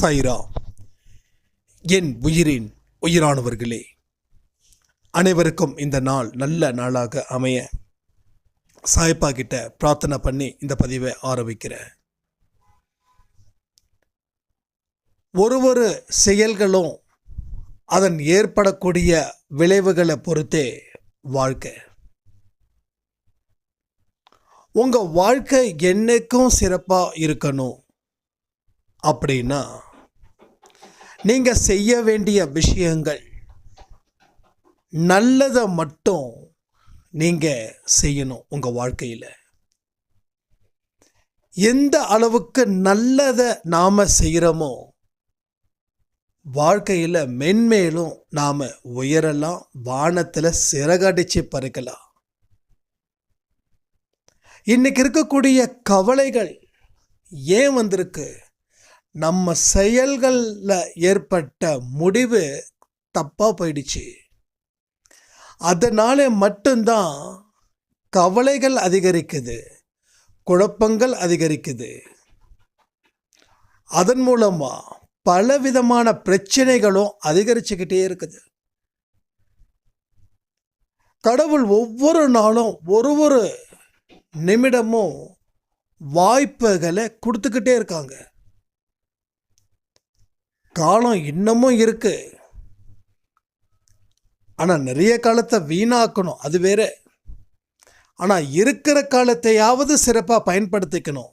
சாயிரா. என் உயிரின் உயிரானவர்களே அனைவருக்கும் இந்த நாள் நல்ல நாளாக அமைய சாய்ப்பா கிட்ட பிரார்த்தனை பண்ணி இந்த பதிவை ஆரம்பிக்கிறேன். ஒரு ஒரு செயல்களும் அதன் ஏற்படக்கூடிய விளைவுகளை பொறுத்தே வாழ்க்கை. உங்கள் வாழ்க்கை என்னைக்கும் சிறப்பாக இருக்கணும் அப்படின்னா நீங்கள் செய்ய வேண்டிய விஷயங்கள் நல்லதை மட்டும் நீங்கள் செய்யணும் உங்கள் வாழ்க்கையில். எந்த அளவுக்கு நல்லதை நாம் செய்கிறோமோ வாழ்க்கையில் மென்மேலும் நாம் உயரலாம் வானத்தில் சிறகடிச்சு பறக்கலாம். இன்னைக்கு இருக்கக்கூடிய கவலைகள் ஏன் வந்திருக்கு? நம்ம செயல்களில் ஏற்பட்ட முடிவு தப்பாக போயிடுச்சு. அதனால மட்டும்தான் கவலைகள் அதிகரிக்குது குழப்பங்கள் அதிகரிக்குது. அதன் மூலமாக பலவிதமான பிரச்சனைகளும் அதிகரிச்சுக்கிட்டே இருக்குது. கடவுள் ஒவ்வொரு நாளும் ஒரு ஒரு நிமிடமும் வாய்ப்புகளை கொடுத்துக்கிட்டே இருக்காங்க. காலம் இன்னமும் இருக்கு. ஆனால் நிறைய காலத்தை வீணாக்கணும் அது வேற. ஆனால் இருக்கிற காலத்தையாவது சிறப்பாக பயன்படுத்திக்கணும்.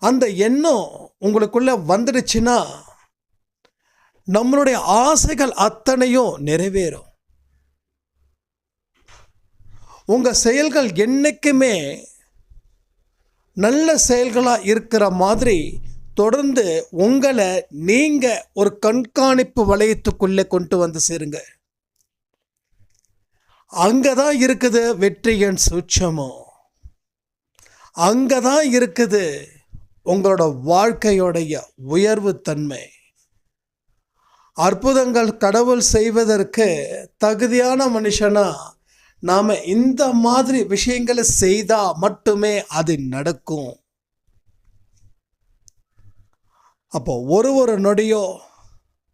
அந்த எண்ணம் உங்களுக்குள்ளே வந்துடுச்சுன்னா நம்மளுடைய ஆசைகள் அத்தனையும் நிறைவேறும். உங்கள் செயல்கள் என்றைக்குமே நல்ல செயல்களாக இருக்கிற மாதிரி தொடர்ந்து உங்களை நீங்க ஒரு கண்காணிப்பு வளையத்துக்குள்ளே கொண்டு வந்து சேருங்க. அங்கதான் இருக்குது வெற்றியின் சூட்சமம் அங்கதான் இருக்குது உங்களோட வாழ்க்கையோடைய உயர்வு தன்மை. அற்புதங்கள் கடவுள் செய்வதற்கு தகுதியான மனுஷனா நாம் இந்த மாதிரி விஷயங்களை செய்தால் மட்டுமே அது நடக்கும். அப்போ ஒரு ஒரு நொடியோ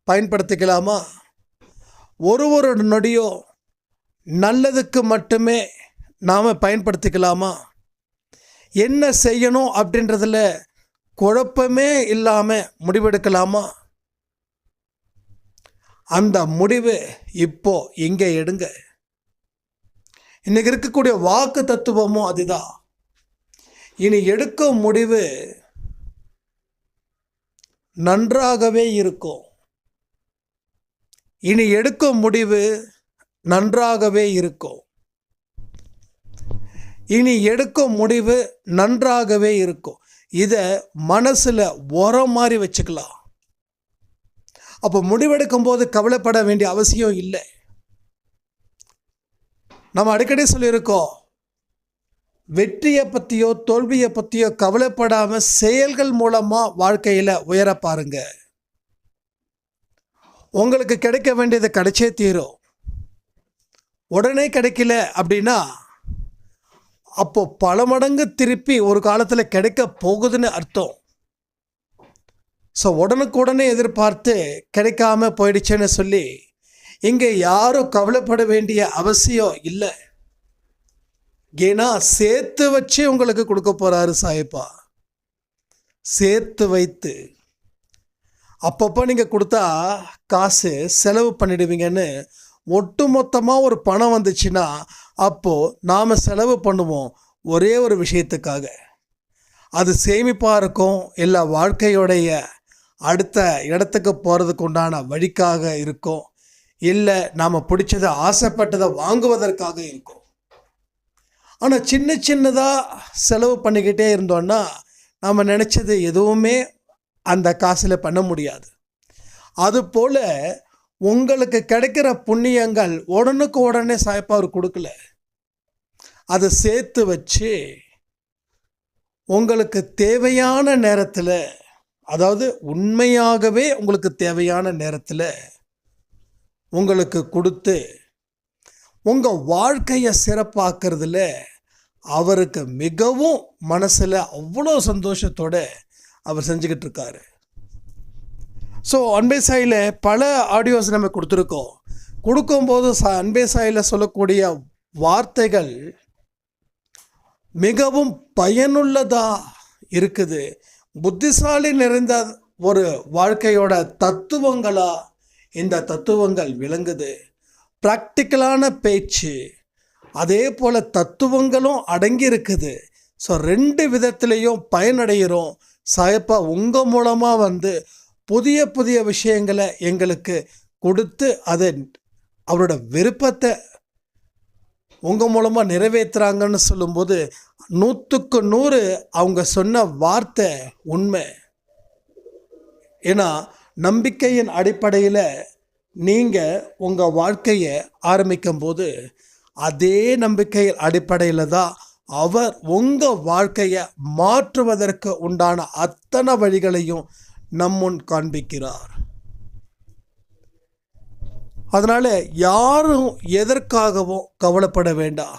பயன்படுத்திக்கலாமா? ஒரு ஒரு நொடியோ நல்லதுக்கு மட்டுமே நாம் பயன்படுத்திக்கலாமா? என்ன செய்யணும் அப்படின்றதுல குழப்பமே இல்லாமல் முடிவெடுக்கலாமா? அந்த முடிவு இப்போ இங்கே எடுங்க. இன்றைக்கி இருக்கக்கூடிய வாக்கு தத்துவமும் அதுதான். இனி எடுக்கும் முடிவு நன்றாகவே இருக்கும். இனி எடுக்கும் முடிவு நன்றாகவே இருக்கும். இனி எடுக்கும் முடிவு நன்றாகவே இருக்கும். இதை மனசில் உரம் மாதிரி வச்சுக்கலாம். அப்போ முடிவெடுக்கும் போது கவலைப்பட வேண்டிய அவசியம் இல்லை. நம்ம அடிக்கடி சொல்லியிருக்கோம் வெற்றியை பற்றியோ தோல்வியை பற்றியோ கவலைப்படாமல் செயல்கள் மூலமாக வாழ்க்கையில் உயர பாருங்க. உங்களுக்கு கிடைக்க வேண்டியது கிடைச்சே தீரும். உடனே கிடைக்கல அப்படின்னா அப்போ பல மடங்கு திருப்பி ஒரு காலத்தில் கிடைக்க போகுதுன்னு அர்த்தம். ஸோ உடனுக்குடனே எதிர்பார்த்து கிடைக்காம போயிடுச்சுன்னு சொல்லி இங்கே யாரும் கவலைப்பட வேண்டிய அவசியம் இல்லை. ஏன்னா சேர்த்து வச்சு உங்களுக்கு கொடுக்க போகிறாரு சாயப்பா. சேர்த்து வைத்து. அப்பப்போ நீங்கள் கொடுத்தா காசு செலவு பண்ணிடுவீங்கன்னு ஒட்டு மொத்தமாக ஒரு பணம் வந்துச்சுன்னா அப்போது நாம் செலவு பண்ணுவோம் ஒரே ஒரு விஷயத்துக்காக. அது சேமிப்பாக இருக்கும் இல்லை வாழ்க்கையோடைய அடுத்த இடத்துக்கு போகிறதுக்கு உண்டான வழிக்காக இருக்கும் இல்லை நாம் பிடிச்சதை ஆசைப்பட்டதை வாங்குவதற்காக இருக்கும். ஆனால் சின்ன சின்னதாக செலவு பண்ணிக்கிட்டே இருந்தோன்னா நம்ம நினச்சது எதுவுமே அந்த காசில் பண்ண முடியாது. அதுபோல் உங்களுக்கு கிடைக்கிற புண்ணியங்கள் உடனுக்கு உடனே சாய்ப்பா அவர் கொடுக்கல. அதை சேர்த்து வச்சு உங்களுக்கு தேவையான நேரத்தில் அதாவது உண்மையாகவே உங்களுக்கு தேவையான நேரத்தில் உங்களுக்கு கொடுத்து உங்கள் வாழ்க்கையை சிறப்பாக்குறதுல அவருக்கு மிகவும் மனசில் அவ்வளோ சந்தோஷத்தோடு அவர் செஞ்சுக்கிட்டு இருக்காரு. ஸோ அன்பே சாயில் பல ஆடியோஸ் நம்ம கொடுத்துருக்கோம். கொடுக்கும்போது ச அன்பே சாயில் சொல்லக்கூடிய வார்த்தைகள் மிகவும் பயனுள்ளதாக இருக்குது. புத்திசாலி நிறைந்த ஒரு வாழ்க்கையோட தத்துவங்களாக இந்த தத்துவங்கள் விளங்குது. ப்ராக்டிக்கலான பேச்சு அதே போல் தத்துவங்களும் அடங்கி இருக்குது ஸோ ரெண்டு விதத்துலேயும் பயனடைகிறோம். சாயப்பா உங்கள் மூலமாக வந்து புதிய புதிய விஷயங்களை எங்களுக்கு கொடுத்து அதை அவரோட விருப்பத்தை உங்கள் மூலமாக நிறைவேற்றுறாங்கன்னு சொல்லும்போது நூற்றுக்கு நூறு அவங்க சொன்ன வார்த்தை உண்மை. ஏன்னா நம்பிக்கையின் அடிப்படையில் நீங்கள் உங்கள் வாழ்க்கையை ஆரம்பிக்கும்போது அதே நம்பிக்கையில் அடிப்படையில் தான் அவர் உங்கள் வாழ்க்கையை மாற்றுவதற்கு உண்டான அத்தனை வழிகளையும் நம்முன் காண்பிக்கிறார். அதனால் யாரும் எதற்காகவும் கவலைப்பட வேண்டாம்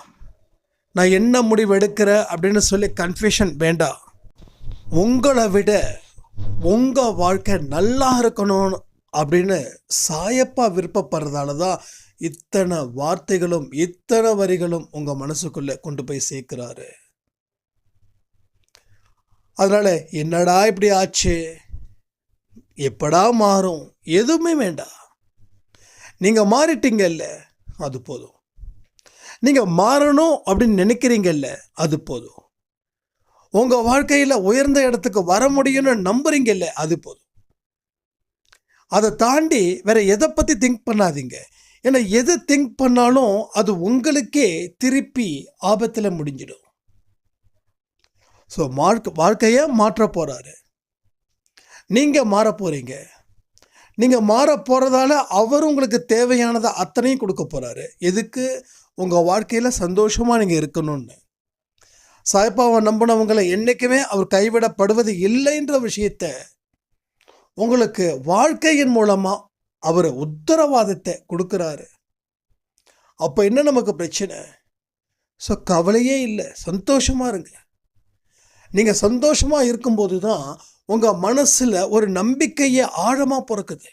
நான் என்ன முடிவு எடுக்கிறேன் அப்படின்னு சொல்லி கன்ஃபியூஷன் வேண்டாம் உங்களை விட உங்கள் வாழ்க்கை நல்லா இருக்கணும் அப்படின்னு சாயப்பா விருப்பப்படுறதால தான் இத்தனை வார்த்தைகளும் இத்தனை வரிகளும் உங்கள் மனசுக்குள்ளே கொண்டு போய் சேர்க்குறாரு. அதனால் என்னடா இப்படி ஆச்சு? எப்படா மாறும்? எதுவுமே வேண்டாம். நீங்கள் மாறிட்டீங்கல்ல அது போதும். நீங்கள் மாறணும் அப்படின்னு நினைக்கிறீங்கல்ல அது போதும். உங்கள் வாழ்க்கையில் உயர்ந்த இடத்துக்கு வர முடியும்னு நம்புறீங்கல்ல அது போதும். அதை தாண்டி வேறு எதை பற்றி திங்க் பண்ணாதீங்க. ஏன்னா எது திங்க் பண்ணாலும் அது உங்களுக்கே திருப்பி ஆபத்தில் முடிஞ்சிடும். ஸோ மார்க் வாழ்க்கையை மாற்ற போகிறாரு நீங்கள் மாற போகிறீங்க நீங்கள் மாற போகிறதால அவர் உங்களுக்கு தேவையானதை அத்தனையும் கொடுக்க போகிறாரு எதுக்கு? உங்கள் வாழ்க்கையில் சந்தோஷமாக நீங்கள் இருக்கணும்னு. சாய்பாவை நம்பினவங்களை என்றைக்குமே அவர் கைவிடப்படுவது இல்லைன்ற விஷயத்தை உங்களுக்கு வாழ்க்கையின் மூலமாக அவர் உத்தரவாதத்தை கொடுக்குறாரு. அப்போ என்ன நமக்கு பிரச்சனை? ஸோ கவலையே இல்லை. சந்தோஷமாக இருங்க. நீங்கள் சந்தோஷமாக இருக்கும்போது தான் உங்கள் மனசில் ஒரு நம்பிக்கையை ஆழமாக பிறக்குது.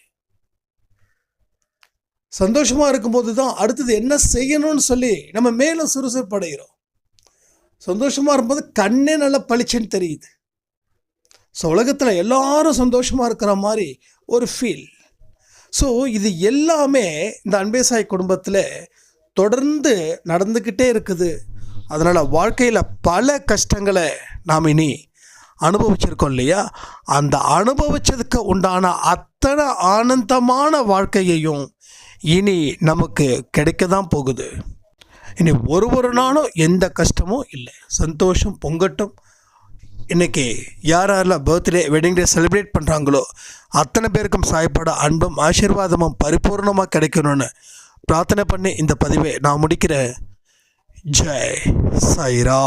சந்தோஷமாக இருக்கும்போது தான் அடுத்தது என்ன செய்யணும்னு சொல்லி நம்ம மேலும் சுறுசுறுப்படைகிறோம். சந்தோஷமாக இருக்கும்போது கண்ணே நல்லா பளிச்சுன்னு தெரியுது. ஸோ உலகத்தில் எல்லாரும் சந்தோஷமாக இருக்கிற மாதிரி ஒரு ஃபீல் ஸோ இது எல்லாமே இந்த அன்பேசாய் குடும்பத்தில் தொடர்ந்து நடந்துக்கிட்டே இருக்குது. அதனால் வாழ்க்கையில் பல கஷ்டங்களை நாம் இனி அனுபவிச்சிருக்கோம் இல்லையா? அந்த அனுபவிச்சதுக்கு உண்டான அத்தனை ஆனந்தமான வாழ்க்கையையும் இனி நமக்கு கிடைக்க தான் போகுது. இனி ஒரு ஒரு நாளும் எந்த கஷ்டமும் இல்லை. சந்தோஷம் பொங்கட்டும் இன்றைக்கி யார் யாரெல்லாம் பர்த்டே வெட்டிங் டே செலிப்ரேட் பண்ணுறாங்களோ அத்தனை பேருக்கும் சாயப்பட அன்பும் ஆசீர்வாதமும் பரிபூர்ணமாக கிடைக்கணும்னு பிரார்த்தனை பண்ணி இந்த பதிவை நான் முடிக்கிறேன். ஜெய் சாய்ரா